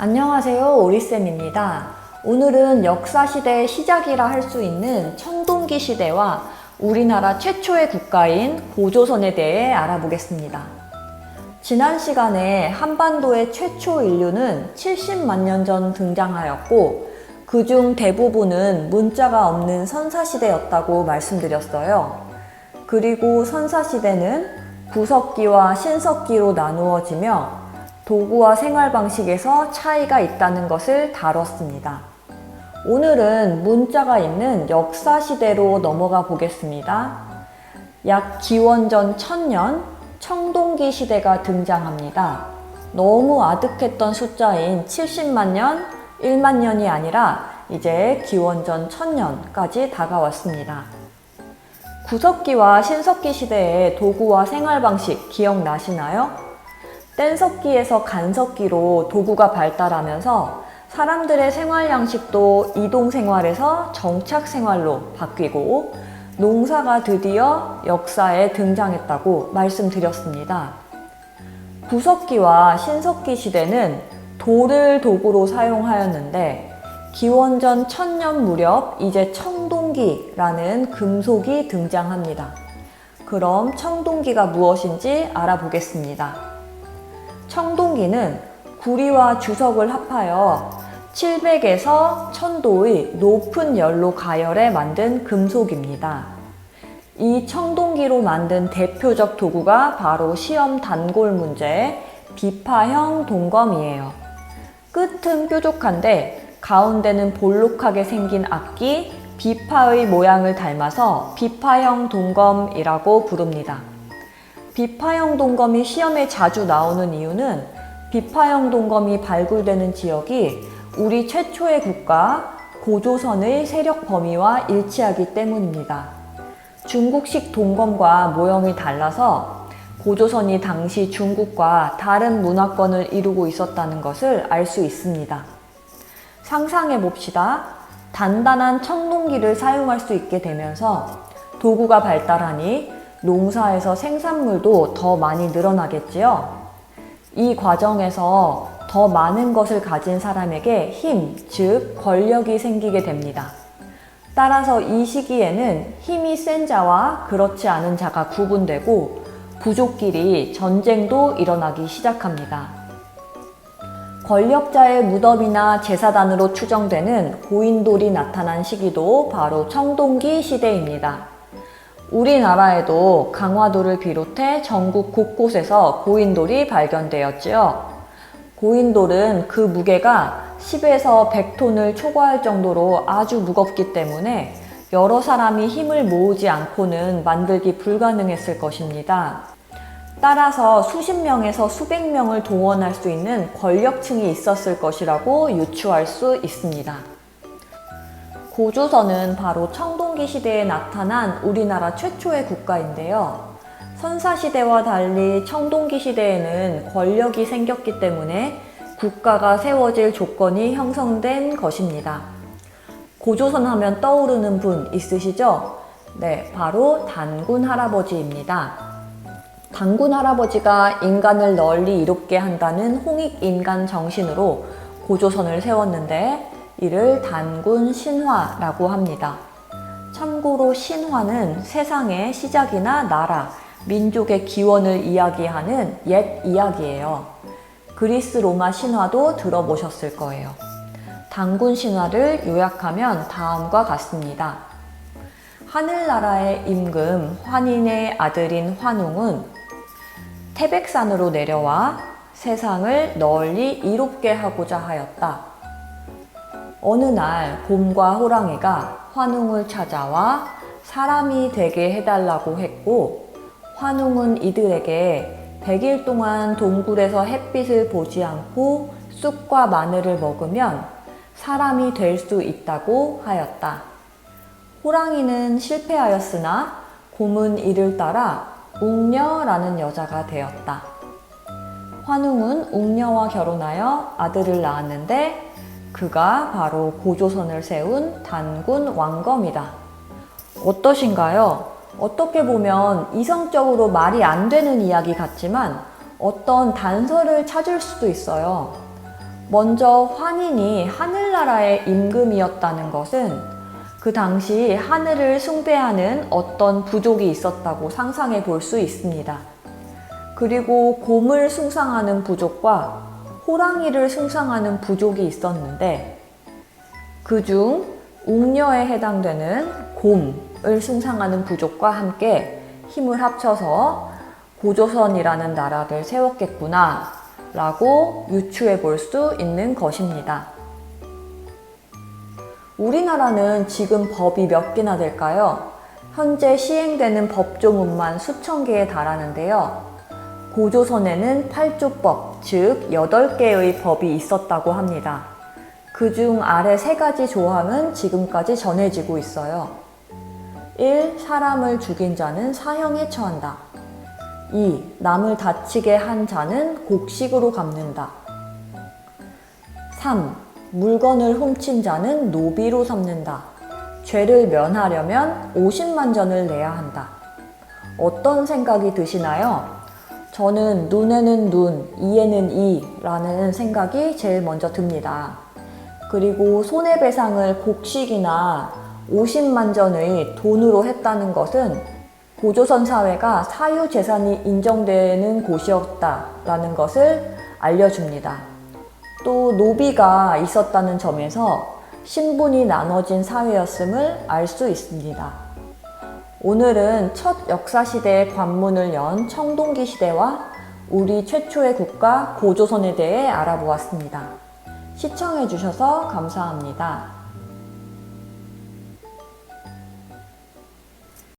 안녕하세요. 오리쌤입니다. 오늘은 역사시대의 시작이라 할 수 있는 청동기 시대와 우리나라 최초의 국가인 고조선에 대해 알아보겠습니다. 지난 시간에 한반도의 최초 인류는 70만 년 전 등장하였고, 그중 대부분은 문자가 없는 선사시대였다고 말씀드렸어요. 그리고 선사시대는 구석기와 신석기로 나누어지며 도구와 생활 방식에서 차이가 있다는 것을 다뤘습니다. 오늘은 문자가 있는 역사 시대로 넘어가 보겠습니다. 약 기원전 1000년 청동기 시대가 등장합니다. 너무 아득했던 숫자인 70만 년, 1만 년이 아니라 이제 기원전 1000년까지 다가왔습니다. 구석기와 신석기 시대의 도구와 생활 방식 기억나시나요? 뗀석기에서 간석기로 도구가 발달하면서 사람들의 생활 양식도 이동 생활에서 정착 생활로 바뀌고 농사가 드디어 역사에 등장했다고 말씀드렸습니다. 구석기와 신석기 시대는 돌을 도구로 사용하였는데 기원전 1000년 무렵 이제 청동기라는 금속이 등장합니다. 그럼 청동기가 무엇인지 알아보겠습니다. 청동기는 구리와 주석을 합하여 700에서 1000도의 높은 열로 가열해 만든 금속입니다. 이 청동기로 만든 대표적 도구가 바로 시험 단골 문제 비파형 동검이에요. 끝은 뾰족한데 가운데는 볼록하게 생긴 악기 비파의 모양을 닮아서 비파형 동검이라고 부릅니다. 비파형 동검이 시험에 자주 나오는 이유는 비파형 동검이 발굴되는 지역이 우리 최초의 국가 고조선의 세력 범위와 일치하기 때문입니다. 중국식 동검과 모형이 달라서 고조선이 당시 중국과 다른 문화권을 이루고 있었다는 것을 알 수 있습니다. 상상해 봅시다. 단단한 청동기를 사용할 수 있게 되면서 도구가 발달하니 농사에서 생산물도 더 많이 늘어나겠지요. 이 과정에서 더 많은 것을 가진 사람에게 힘, 즉 권력이 생기게 됩니다. 따라서 이 시기에는 힘이 센 자와 그렇지 않은 자가 구분되고 부족끼리 전쟁도 일어나기 시작합니다. 권력자의 무덤이나 제사단으로 추정되는 고인돌이 나타난 시기도 바로 청동기 시대입니다. 우리나라에도 강화도를 비롯해 전국 곳곳에서 고인돌이 발견되었지요. 고인돌은 그 무게가 10에서 100톤을 초과할 정도로 아주 무겁기 때문에 여러 사람이 힘을 모으지 않고는 만들기 불가능했을 것입니다. 따라서 수십 명에서 수백 명을 동원할 수 있는 권력층이 있었을 것이라고 유추할 수 있습니다. 고조선은 바로 청동기 시대에 나타난 우리나라 최초의 국가인데요. 선사시대와 달리 청동기 시대에는 권력이 생겼기 때문에 국가가 세워질 조건이 형성된 것입니다. 고조선 하면 떠오르는 분 있으시죠? 네, 바로 단군 할아버지입니다. 단군 할아버지가 인간을 널리 이롭게 한다는 홍익 인간 정신으로 고조선을 세웠는데 이를 단군 신화라고 합니다. 참고로 신화는 세상의 시작이나 나라, 민족의 기원을 이야기하는 옛 이야기예요. 그리스 로마 신화도 들어보셨을 거예요. 단군 신화를 요약하면 다음과 같습니다. 하늘나라의 임금 환인의 아들인 환웅은 태백산으로 내려와 세상을 널리 이롭게 하고자 하였다. 어느 날 곰과 호랑이가 환웅을 찾아와 사람이 되게 해달라고 했고 환웅은 이들에게 100일 동안 동굴에서 햇빛을 보지 않고 쑥과 마늘을 먹으면 사람이 될 수 있다고 하였다. 호랑이는 실패하였으나 곰은 이를 따라 웅녀라는 여자가 되었다. 환웅은 웅녀와 결혼하여 아들을 낳았는데 그가 바로 고조선을 세운 단군 왕검이다. 어떠신가요? 어떻게 보면 이성적으로 말이 안 되는 이야기 같지만 어떤 단서를 찾을 수도 있어요. 먼저 환인이 하늘나라의 임금이었다는 것은 그 당시 하늘을 숭배하는 어떤 부족이 있었다고 상상해 볼 수 있습니다. 그리고 곰을 숭상하는 부족과 호랑이를 숭상하는 부족이 있었는데 그중 웅녀에 해당되는 곰을 숭상하는 부족과 함께 힘을 합쳐서 고조선이라는 나라를 세웠겠구나 라고 유추해 볼 수 있는 것입니다. 우리나라는 지금 법이 몇 개나 될까요? 현재 시행되는 법조문만 수천 개에 달하는데요. 고조선에는 8조법, 즉 8개의 법이 있었다고 합니다. 그 중 아래 세 가지 조항은 지금까지 전해지고 있어요. 1. 사람을 죽인 자는 사형에 처한다. 2. 남을 다치게 한 자는 곡식으로 갚는다. 3. 물건을 훔친 자는 노비로 삼는다. 죄를 면하려면 50만 전을 내야 한다. 어떤 생각이 드시나요? 저는 눈에는 눈, 이에는 이라는 생각이 제일 먼저 듭니다. 그리고 손해배상을 곡식이나 50만 전의 돈으로 했다는 것은 고조선 사회가 사유재산이 인정되는 곳이었다라는 것을 알려줍니다. 또 노비가 있었다는 점에서 신분이 나눠진 사회였음을 알 수 있습니다. 오늘은 첫 역사시대의 관문을 연 청동기 시대와 우리 최초의 국가 고조선에 대해 알아보았습니다. 시청해주셔서 감사합니다.